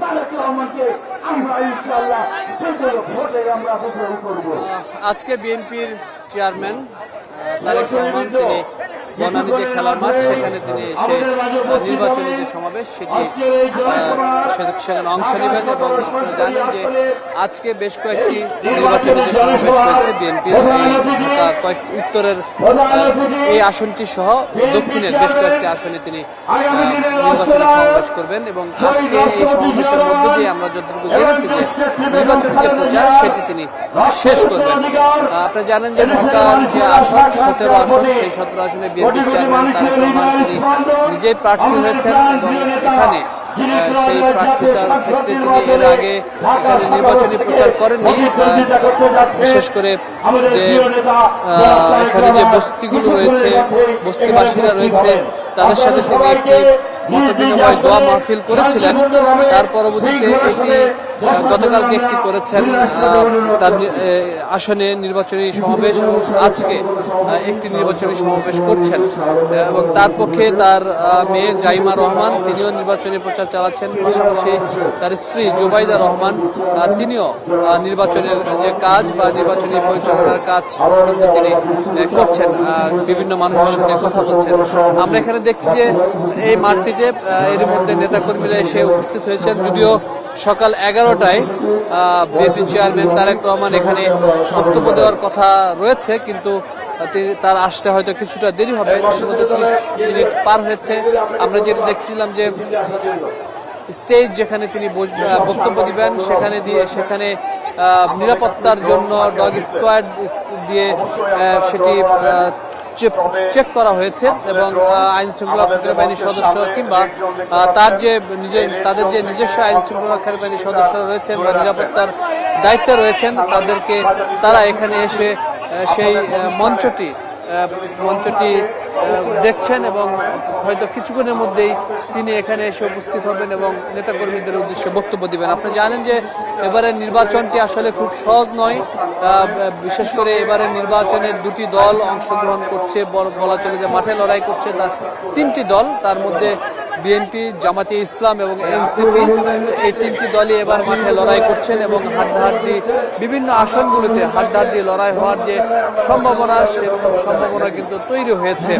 তারেক রহমানকে আমরা ইনশাল্লাহ বিপুল ভোটে আমরা বিজয়ী করব। আজকে বিএনপির চেয়ারম্যান তারেক রহমান তিনি বনানী যে খেলার মাঠ সেখানে তিনি এসে নির্বাচনী যে সমাবেশ সেটি সেখানে অংশ নেবেন এবং আপনারা জানেন যে আজকে বেশ কয়েকটি নির্বাচনী যে সমাবেশ হয়েছে বিএনপির কয়েক উত্তরের এই আসনটি সহ দক্ষিণের বেশ কয়েকটি আসনে তিনি নির্বাচনী সমাবেশ করবেন এবং আজকে এই সমাবেশের মধ্য দিয়ে আমরা যতটুকু জেনেছি যে নির্বাচনী যে প্রচার সেটি তিনি শেষ করবেন। আহ, আপনারা জানেন যে ঢাকার যে আসন সতেরো আসন সেই সতেরো আসনে বিএনপি চেয়ারম্যান তারেক রহমান নিজেই প্রার্থী হয়েছেন এবং এখানে সেই প্রার্থিতার ক্ষেত্রে তিনি এর আগে নির্বাচনী প্রচার করেননি বিশেষ করে যে এখানে যে বস্তিগুলো রয়েছে বস্তিবাসীরা রয়েছে তাদের সাথে তিনি একটি মত বিনিময় দোয়া মাহফিল করেছিলেন। তার পরবর্তীতে এটি গতকালকে একটি করেছেন তার আসনে নির্বাচনী সমাবেশ, আজকে একটি নির্বাচনী সমাবেশ করছেন। এবং তার পক্ষে তার মেয়ে জাইমা রহমান, তিনিও নির্বাচনী প্রচার চালাচ্ছেন, পাশাপাশি তার স্ত্রী জুবাইদা রহমান তিনিও নির্বাচনের যে কাজ বা নির্বাচনী পরিচালনার কাজ তিনি করছেন বিভিন্ন মানুষের সাথে কথা বলছেন। আমরা এখানে দেখছি যে এই মাঠটিতে এর মধ্যে নেতাকর্মীরা এসে উপস্থিত হয়েছেন, যদিও সকাল এগারোটায় বিএনপি চেয়ারম্যান তারেক রহমান এখানে বক্তব্য দেওয়ার কথা রয়েছে, কিন্তু তার আসতে হয়তো কিছুটা দেরি হবে। মিনিট পার হয়েছে। আমরা যেটা দেখছিলাম যে স্টেজ যেখানে তিনি বক্তব্য দিবেন, সেখানে দিয়ে, সেখানে নিরাপত্তার জন্য ডগ স্কোয়াড দিয়ে সেটি চেক- করা হয়েছে এবং আইন শৃঙ্খলা রক্ষাকারী বাহিনীর সদস্য কিংবা তার যে নিজে, তাদের যে নিজস্ব আইন শৃঙ্খলা রক্ষাকারী বাহিনীর সদস্যরা রয়েছেন বা নিরাপত্তার দায়িত্বে রয়েছেন, তাদেরকে তারা এখানে এসে সেই মঞ্চটি মঞ্চটি দেখছেন এবং হয়তো কিছুক্ষণের মধ্যেই তিনি এখানে এসে উপস্থিত হবেন এবং নেতাকর্মীদের উদ্দেশ্যে বক্তব্য দিবেন। আপনি জানেন যে এবারে নির্বাচনটি আসলে খুব সহজ নয়। বিশেষ করে এবারে নির্বাচনের দুটি দল অংশগ্রহণ করছে, বল- চলে যে মাঠে লড়াই করছে তার তিনটি দল, তার মধ্যে বিএনপি জামাতে ইসলাম এবং এনসিপি এই তিনটি দলই এবার মাঠে লড়াই করছেন এবং হাড্ডাহাড্ডি বিভিন্ন আসনগুলিতে হাড্ডাহাড্ডি লড়াই হওয়ার যে সম্ভাবনা সেরকম সম্ভাবনা কিন্তু তৈরি হয়েছে।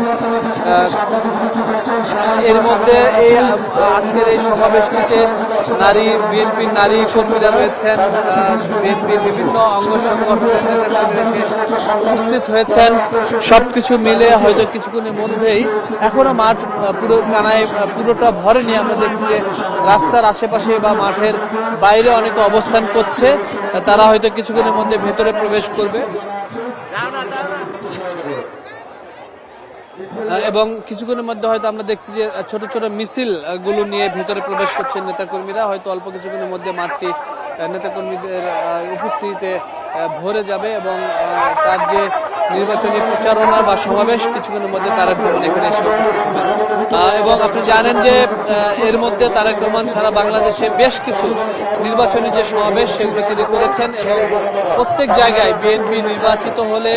এর মধ্যে এই আজকের এই সমাবেশটিতে নারী বিএনপির নারী কর্মীরা রয়েছেন বিএনপির বিভিন্ন অঙ্গ সংগঠনের উপস্থিত হয়েছেন। সবকিছু মিলে হয়তো কিছুক্ষণের মধ্যেই এখনও মাঠ পুরো কানায় আহ, পুরোটা ভরেনি, আমরা দেখছি যে রাস্তার আশেপাশে বা মাঠের বাইরে অনেকে অবস্থান করছে, তারা হয়তো কিছুক্ষণের মধ্যে ভেতরে প্রবেশ করবে। এবং কিছুক্ষণের মধ্যে হয়তো আমরা দেখছি যে ছোট ছোট মিছিলগুলো নিয়ে ভেতরে প্রবেশ করছেন নেতাকর্মীরা, হয়তো অল্প কিছুক্ষণের মধ্যে মাঠটি নেতাকর্মীদের উপস্থিতিতে ভরে যাবে এবং তার যে নির্বাচনী প্রচারণা বা সমাবেশ কিছুক্ষণের মধ্যে তারেক রহমান এখানে এসে এবং আপনি জানেন যে এর মধ্যে তারেক রহমান সারা বাংলাদেশে বেশ কিছু নির্বাচনী যে সমাবেশ সেগুলো তিনি করেছেন এবং প্রত্যেক জায়গায় বিএনপি নির্বাচিত হলে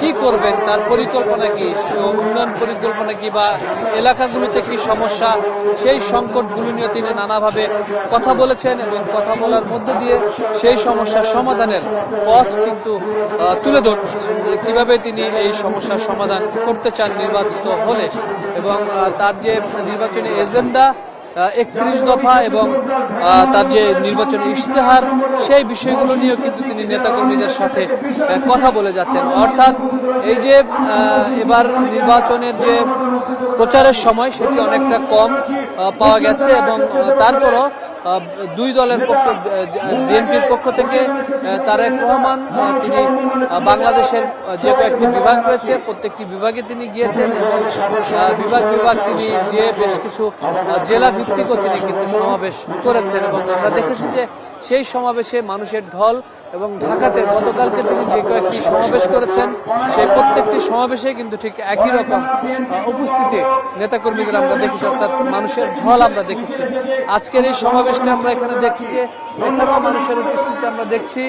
কি করবেন, তার পরিকল্পনা কি উন্নয়ন পরিকল্পনা কি বা এলাকাগুলিতে কি সমস্যা, সেই সংকটগুলো নিয়ে তিনি নানাভাবে কথা বলেছেন এবং কথা বলার মধ্য দিয়ে সেই সমস্যার সমাধানের পথ কিন্তু তুলে ধরছেন যে কীভাবে তিনি এই সমস্যার সমাধান করতে চান নির্বাচিত হলে এবং তার যে নির্বাচনী এজেন্ডা একত্রিশ দফা এবং তার যে নির্বাচনী ইশতেহার, সেই বিষয়গুলো নিয়েও কিন্তু তিনি নেতাকর্মীদের সাথে কথা বলে যাচ্ছেন। অর্থাৎ এই যে এবার নির্বাচনের যে প্রচারের সময়, সেটি অনেকটা কম পাওয়া গেছে এবং তারপরও দুই দলের পক্ষ বিএনপির পক্ষ থেকে তারেক রহমান তিনি বাংলাদেশের যে কয়েকটি বিভাগ রয়েছে, প্রত্যেকটি বিভাগে তিনি গিয়েছেন এবং বিভাগ বিভাগ তিনি যে বেশ কিছু জেলা ভিত্তিকও তিনি কিন্তু সমাবেশ করেছেন এবং আমরা দেখেছি যে সেই সমাবেশে মানুষের ঢল এবং ঢাকাতে গতকালকে তিনি যে কয়েকটি সমাবেশ করেছেন, সেই প্রত্যেকটি সমাবেশে কিন্তু ঠিক একই রকম উপস্থিতি নেতাকর্মীদের আমরা দেখেছি, অর্থাৎ মানুষের ঢল আমরা দেখেছি। আজকের এই সমাবেশটা আমরা এখানে দেখছি যে মানুষের উপস্থিতি আমরা দেখছি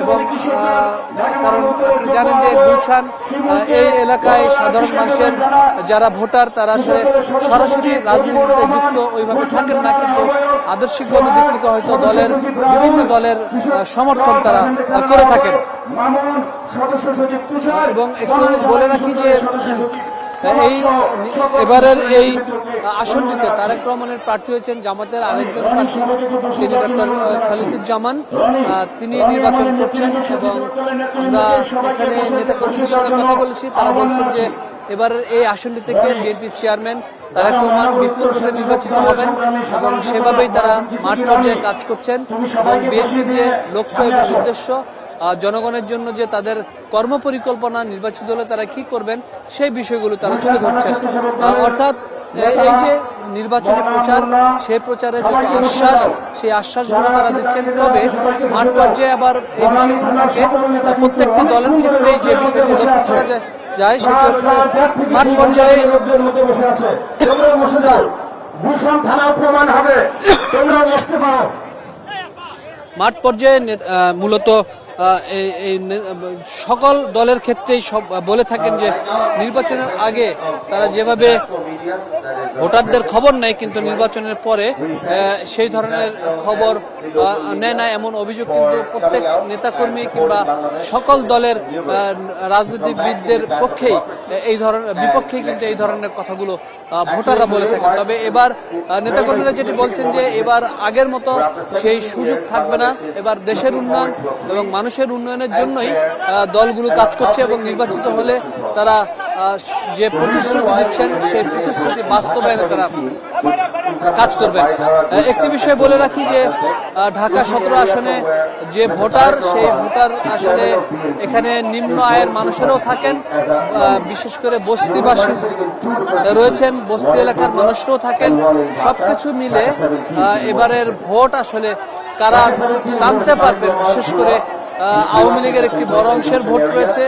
এবং কারণ জানেন যে গুলশান এই এলাকায় সাধারণ মানুষের যারা ভোটার, তারা সরাসরি রাজনীতিতে যুক্ত ওইভাবে থাকেন না, কিন্তু আদর্শিকগত দিক থেকে হয়তো দলের বিভিন্ন দলের সমর্থন তারা করে থাকেন এবং একটু বলে রাখি যে এই এবারের এই আসনটিতে তারেক রহমানের প্রার্থী হয়েছেন জামাতের আরেকজন প্রার্থী তিনি ডক্টর খালিদুজ্জামান। তিনি নির্বাচন করছেন এবং আমরা এখানে নেতাকর্মীদের সঙ্গে কথা বলেছি। তারা বলছেন যে এবারের এই আসনটি থেকে বিএনপি চেয়ারম্যান তারেক রহমান বিপুল ভোটে নির্বাচিত হবেন এবং সেভাবেই তারা মাঠ পর্যায়ে কাজ করছেন। এবং বিএনপির যে লক্ষ্য এবং উদ্দেশ্য জনগণের জন্য যে তাদের কর্মপরিকল্পনা নির্বাচিত হলে তারা কি করবেন সেই বিষয়গুলো তারা তুলে ধরছেন। অর্থাৎ এই যে নির্বাচনী প্রচার সেই প্রচারে যত আশ্বাস সেই আশ্বাসগুলো তারা দিচ্ছেন তবে মাঠ পর্যায়ে আবার এই বিষয়গুলো থাকে। প্রত্যেকটি দলের ক্ষেত্রেই যে বিষয়টি লক্ষ্য করা যায় যায় সেটি মাঠ পর্যায়ে বসে আছে। তোমরা বসে যাও। গুলশান থানাও প্রমাণ হবে। তোমরা বসতে পারো। মাঠ পর্যায়ে মূলত এই সকল দলের ক্ষেত্রেই সব বলে থাকেন যে নির্বাচনের আগে তারা যেভাবে ভোটারদের খবর নেয়, কিন্তু নির্বাচনের পরে সেই ধরনের খবর নেয় না এমন অভিযোগ কিন্তু প্রত্যেক নেতাকর্মী কিংবা সকল দলের রাজনীতিবিদদের পক্ষেই, এই ধরনের, বিপক্ষেই কিন্তু এই ধরনের কথাগুলো ভোটাররা বলে থাকেন। তবে এবার নেতাকর্মীরা যেটি বলছেন যে এবার আগের মতো সেই সুযোগ থাকবে না। এবার দেশের উন্নয়ন এবং মানুষের উন্নয়নের জন্যই দলগুলো কাজ করছে এবং নির্বাচিত হলে তারা যে প্রতিশ্রুতি দিচ্ছেন, সেই প্রতিশ্রুতি বাস্তবায়নে তারা কাজ করবেন একটি বিষয় বলে রাখি যে ঢাকা সতেরো আসনে যে ভোটার, সেই ভোটার আসলে এখানে নিম্ন আয়ের মানুষেরাও থাকেন। বিশেষ করে বস্তিবাসী রয়েছেন, বস্তি এলাকার মানুষরাও থাকেন। সবকিছু মিলে এবারের ভোট আসলে কারা টানতে পারবেন, বিশেষ করে আওয়ামী লীগের একটি বড় অংশের ভোট রয়েছে।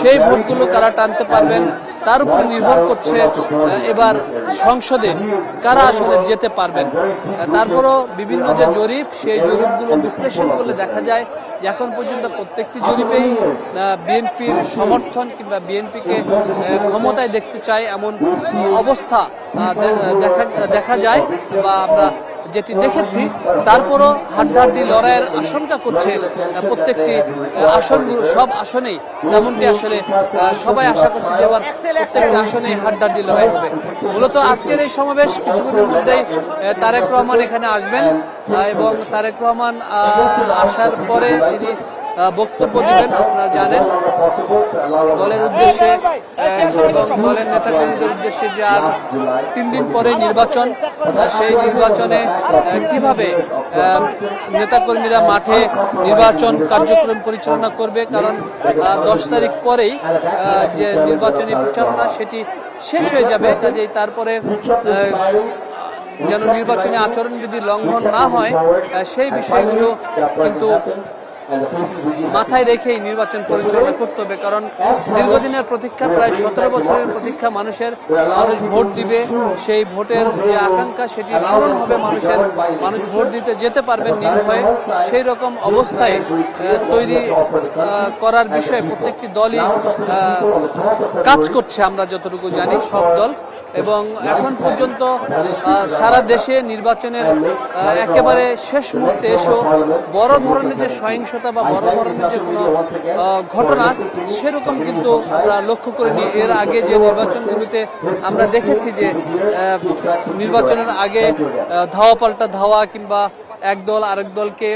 সেই ভোটগুলো কারা টানতে পারবেন, তার উপর নির্ভর করছে এবার সংসদে কারা আসলে যেতে পারবেন। তারপরও বিভিন্ন যে জরিপ, সেই জরিপগুলো বিশ্লেষণ করলে দেখা যায় যে এখন পর্যন্ত প্রত্যেকটি জরিপেই বিএনপির সমর্থন কিংবা বিএনপিকে ক্ষমতায় দেখতে চায় এমন অবস্থা দেখা দেখা যায় বা আমরা যেটি দেখেছি, তারপরও হাড্ডাহাড্ডি লড়াইয়ের আশঙ্কা করছে প্রত্যেকটি আসন, সব আসনেই। তেমনটি আসলে সবাই আশা করছে যে এবার প্রত্যেকটি আসনেই হাড্ডাহাড্ডি লড়াই হবে। মূলত আজকের এই সমাবেশ কিছুক্ষণের মধ্যেই তারেক রহমান এখানে আসবেন এবং তারেক রহমান আসার পরে তিনি বক্তব্য দিবেন, আপনারা জানেন। দলের উদ্দেশ্যে দলের নেতাকর্মীদের উদ্দেশ্যে যে আর তিন দিন পরে নির্বাচন সেই নির্বাচনে কীভাবে নেতাকর্মীরা মাঠে নির্বাচন কার্যক্রম পরিচালনা করবে? কারণ দশ তারিখ পরেই যে নির্বাচনী প্রচারণা, সেটি শেষ হয়ে যাবে। কাজেই তারপরে যেন নির্বাচনী আচরণবিধি লঙ্ঘন না হয় সেই বিষয়গুলো কিন্তু মাথায় রেখেই নির্বাচন পরিচালনা করতে হবে কারণ দীর্ঘদিনের প্রতীক্ষা প্রায় সতেরো বছরের প্রতীক্ষা মানুষের মানুষ ভোট দিবে সেই ভোটের যে আকাঙ্ক্ষা সেটি পূরণ হবে মানুষের মানুষ ভোট দিতে যেতে পারবেন নির্ভয়ে সেই রকম অবস্থায় তৈরি করার বিষয়ে প্রত্যেকটি দলই কাজ করছে আমরা যতটুকু জানি সব দল। এবং এখন পর্যন্ত সারা দেশে নির্বাচনের একেবারে শেষ মুহূর্তে এসেও বড় ধরনের যে সহিংসতা বা বড় ধরনের যে কোনো ঘটনা, সেরকম কিন্তু আমরা লক্ষ্য করিনি। এর আগে যে নির্বাচনগুলিতে আমরা দেখেছি যে নির্বাচনের আগে ধাওয়া পাল্টা ধাওয়া কিংবা একদল আরেক দলকে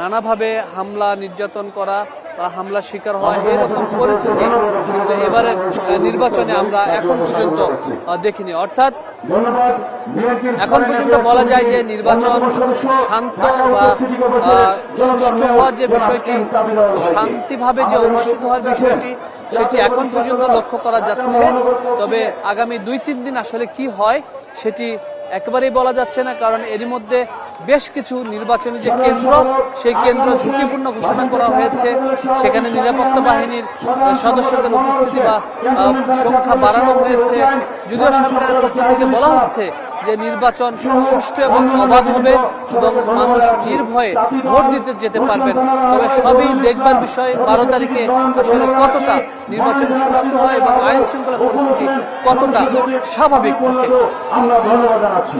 নানাভাবে হামলা, নির্যাতন করা বা হামলার শিকার হয় এরকম পরিস্থিতি কিন্তু এবারে নির্বাচনে আমরা এখন পর্যন্ত দেখিনি। অর্থাৎ এখন পর্যন্ত বলা যায় যে নির্বাচন শান্ত বা সুষ্ঠু হওয়ার যে বিষয়টি, শান্তিভাবে যে অনুষ্ঠিত হওয়ার বিষয়টি, সেটি এখন পর্যন্ত লক্ষ্য করা যাচ্ছে। তবে আগামী দুই তিন দিন আসলে কি হয়, সেটি একেবারেই বলা যাচ্ছে না, কারণ এরই মধ্যে বেশ কিছু নির্বাচনী যে কেন্দ্র, সেই কেন্দ্র ঝুঁকিপূর্ণ ঘোষণা করা হয়েছে। সেখানে নিরাপত্তা বাহিনীর সদস্যদের উপস্থিতি বা সংখ্যা বাড়ানো হয়েছে। যদিও সরকারের পক্ষ থেকে বলা হচ্ছে যে নির্বাচন সুষ্ঠু এবং অবাধ হবে এবং মানুষ নির্ভয়ে ভোট দিতে যেতে পারবেন। তবে সবই দেখবার বিষয়, বারো তারিখে আসলে কতটা নির্বাচন সুষ্ঠু হয় এবং আইন শৃঙ্খলা পরিস্থিতি কতটা স্বাভাবিক আমরা ধন্যবাদ জানাচ্ছি।